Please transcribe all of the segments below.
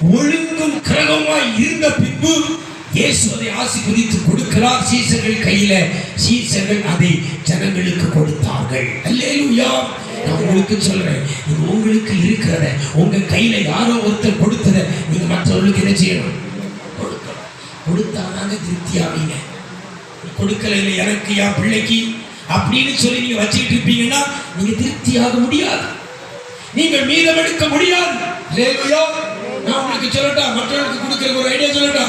ஒழுங்கும் கிரகமாய் இருந்த பின்பு இயேசு அதை ஆசீர்வதித்து கொடுக்கிறார். சீசர்கள் கையில சீசர்கள் அதை ஜனங்களுக்கு கொடுத்தார்கள். அல்லேலூயா. நான் உங்களுக்கு சொல்றேன் இது உங்களுக்கு இருக்கிறத உங்க கையில யாரோ ஒருத்தர் கொடுத்தத நீங்க மற்றவர்களுக்கு என்ன செய்யணும்? கொடுக்கணும். கொடுத்தாதாங்க திருப்தி கொடுக்கல இல்லை எனக்கு என் பிள்ளைக்கு அப்படின்னு சொல்லி நீங்க வச்சுக்கிட்டு இருப்பீங்கன்னா நீங்க திருப்தியாக முடியாது. நீங்கள் மீதம் எடுக்க முடியாது. நான் உங்களுக்கு சொல்லட்டா மற்றவர்களுக்கு கொடுக்கிற ஒரு ஐடியா சொல்லட்டா?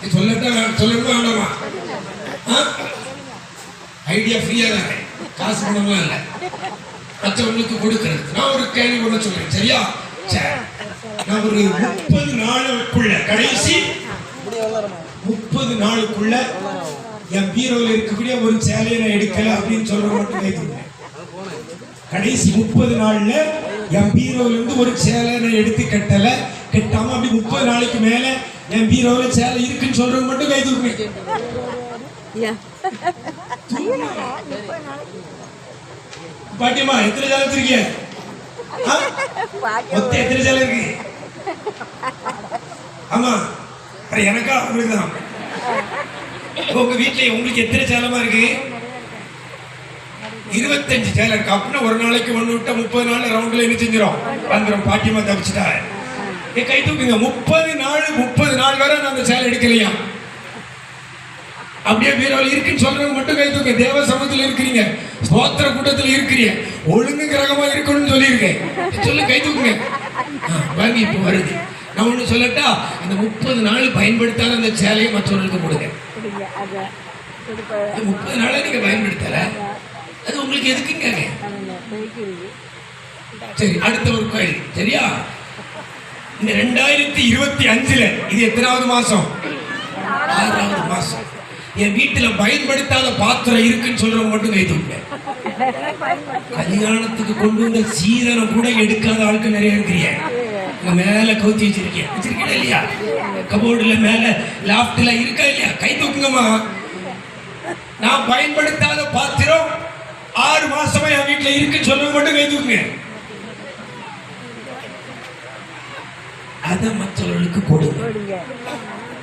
நீ சொல்லட்டா வே- சொல்லணுமா வேண்டாமா? ஐடியா ஃப்ரீயா தான்? காசு பணம்லாம் இல்லை. மற்றவங்களுக்கு கொடுக்கிறது. நான் ஒரு கேள்வி ஒன்று சொல்றேன். சரியா? நான் ஒரு முப்பது நாளுக்குள்ள கடைசி முப்பது நாளுக்குள்ள என் பீரோவில் இருக்கக்கூடிய ஒரு சேலையை நான் எடுக்கல அப்படின்னு சொல்ற மட்டும் கைதுங்க கடைசி முப்பது நாள்ல என் பீரோல இருந்து ஒரு சேலை நான் எடுத்து கட்டல. கட்டாம அப்படி முப்பது நாளைக்கு மேல என் பீரோல சேலை இருக்குன்னு சொல்றவங்க மட்டும் கை Yeah. பாட்டியம்மா எத்தனை சேலை வச்சிருக்கீங்க? மொத்தம் எத்தனை சேலை இருக்கு? ஆமா. அட எனக்கா? உங்களுக்கு தான். உங்க வீட்டுல உங்களுக்கு எத்தனை சேலமா இருக்கு? இருபத்தஞ்சு சேலை இருக்கு. அப்படின்னா ஒரு நாளைக்கு ஒண்ணு விட்டா முப்பது நாள் ரவுண்ட்ல என்ன செஞ்சிடும் வந்துடும் பாட்டியம்மா தப்பிச்சிட்டா. என் கை தூக்குங்க. முப்பது நாள் முப்பது நாள் வரை நான் அந்த சேலை எடுக்கலையா? அப்படியே பீரோவில் இருக்குன்னு சொல்றவங்க மட்டும் கை தூக்க. தேவ சமூகத்தில் இருக்கிறீங்க. ஸ்தோத்திர கூட்டத்தில் இருக்கிறீங்க. ஒழுங்கு கிரகமா இருக்கணும்னு சொல்லியிருக்கேன் சொல்லு கை தூக்குங்க. வாங்க இப்போ வருது. நான் ஒண்ணு சொல்லட்டா? அந்த முப்பது நாள் பயன்படுத்தாத அந்த சேலையை மற்றவர்களுக்கு கொடுங்க. முப்பது நாளை நீங்க பயன்படுத்தல? அது உங்களுக்கு எதுக்குங்க? சரி அடுத்த ஒரு கேள்வி சரியா? இந்த ரெண்டாயிரத்தி இருபத்தி அஞ்சுல இது எத்தனாவது மாசம்? ஆறாவது மாசம். என் வீட்டுல பயன்படுத்தாத பாத்திரம் இருக்குன்னு சொல்றவங்க மட்டும் கை தூக்குங்க. கல்யாணத்துக்கு கொண்டு வந்த சீதனம் கூட எடுக்காத ஆளுக்கு நிறைய இருக்கிறீங்க. மேல கவுத்தி வச்சிருக்கேன் வச்சிருக்கேன் இல்லையா? கபோர்டுல மேல லாஃப்ட்ல இருக்கா இல்லையா? கை தூக்குங்கம்மா. நான் பயன்படுத்தாத பாத்திரம் ஆறு மாசமா என் வீட்டுல இருக்குன்னு சொல்றவங்க மட்டும் கை தூக்குங்க. அதை மற்றவர்களுக்கு கொடுங்க கொடுங்க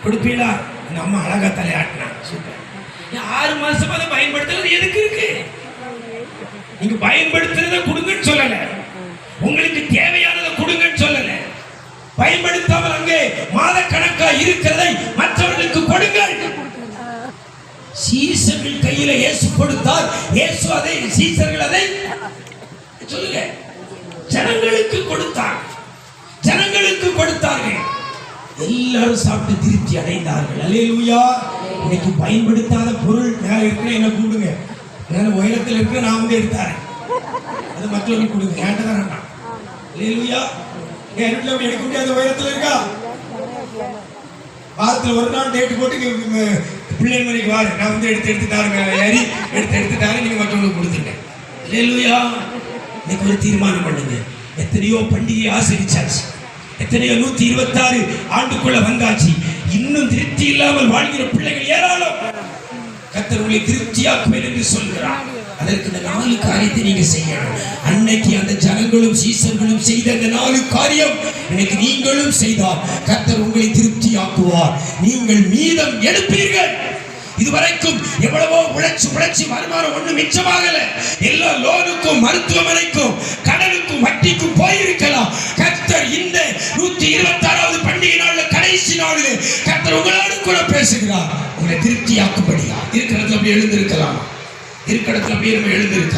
கொடுப்பீங்களா? இந்த அம்மா அழகா தலையாட்டினா. சூப்பர். ஆறு மாசமா அதை பயன்படுத்துறது எதுக்கு இருக்கு? நீங்க பயன்படுத்துறத கொடுங்கன்னு சொல்லல. உங்களுக்கு தேவையானதை கொடுங்கன்னு சொல்லல. பயன்படுத்தாமல் அங்கே மாதக்கணக்கா இருக்கிறதை மற்றவர்களுக்கு கொடுங்கள். சீசர்கள் கையில இயேசு கொடுத்தார். இயேசு அதை சீசர்கள் அதை சொல்லுங்க. ஜனங்களுக்கு கொடுத்தார். எல்லாரும் சாப்பிட்டு திருப்தி அடைந்தார்கள். அலையலூயா இன்னைக்கு பயன்படுத்தாத பொருள் மேல இருக்கிற என்ன கூடுங்க. மேல உயரத்தில் இருக்கிற நான் வந்து எடுத்தாரேன் அது மக்களுக்கு கொடுங்க. ஏன்ட்ட அலையலூயா என் வீட்டில் எடுக்க முடியாத உயரத்தில் இருக்கா? வாரத்தில் ஒரு நாள் டேட்டு போட்டு பிள்ளைங்க மணிக்கு வாரு. நான் வந்து எடுத்து எடுத்து தாருங்க. ஏறி எடுத்து எடுத்து தாரு. நீங்க மற்றவங்களுக்கு கொடுத்துருங்க. இல்லையா இன்னைக்கு ஒரு தீர்மானம் பண்ணுங்க. எத்தனையோ பண்டிகையை ஆசிரிச்சாச்சு. எத்தனையோ நூத்தி இருபத்தி ஆறு ஆண்டுக்குள்ள வந்தாச்சு. இன்னும் திருப்தி இல்லாமல் வாழ்கிற பிள்ளைகள் ஏராளம். கத்தர் உங்களை திருப்தியாக்குவேன் என்று சொல்கிறார். அதற்கு இந்த நாலு காரியத்தை நீங்க செய்யணும். அன்னைக்கு அந்த ஜனங்களும் சீசர்களும் செய்த அந்த நாலு காரியம் இன்னைக்கு நீங்களும் செய்தால் கத்தர் உங்களை திருப்தியாக்குவார். நீங்கள் மீதம் எடுப்பீர்கள். இதுவரைக்கும் எவ்வளவோ உழைச்சு உழைச்சி வருமானம் ஒண்ணு மிச்சமாகல. எல்லா லோனுக்கும் மருத்துவமனைக்கும் கடனுக்கும் வட்டிக்கும் போயிருக்கலாம். இருபத்தி ஆறாவது பண்டிகை நாள்ல கடைசி நாளில் கர்த்தர் உங்களோடு கூட பேசுகிறார். உங்களை திருப்தியாக்கும்படியா? இருக்கிறதுல அப்படி எழுந்திருக்கலாம். இருக்கிறதுல அப்படியே நம்ம எழுந்திருக்கலாம்.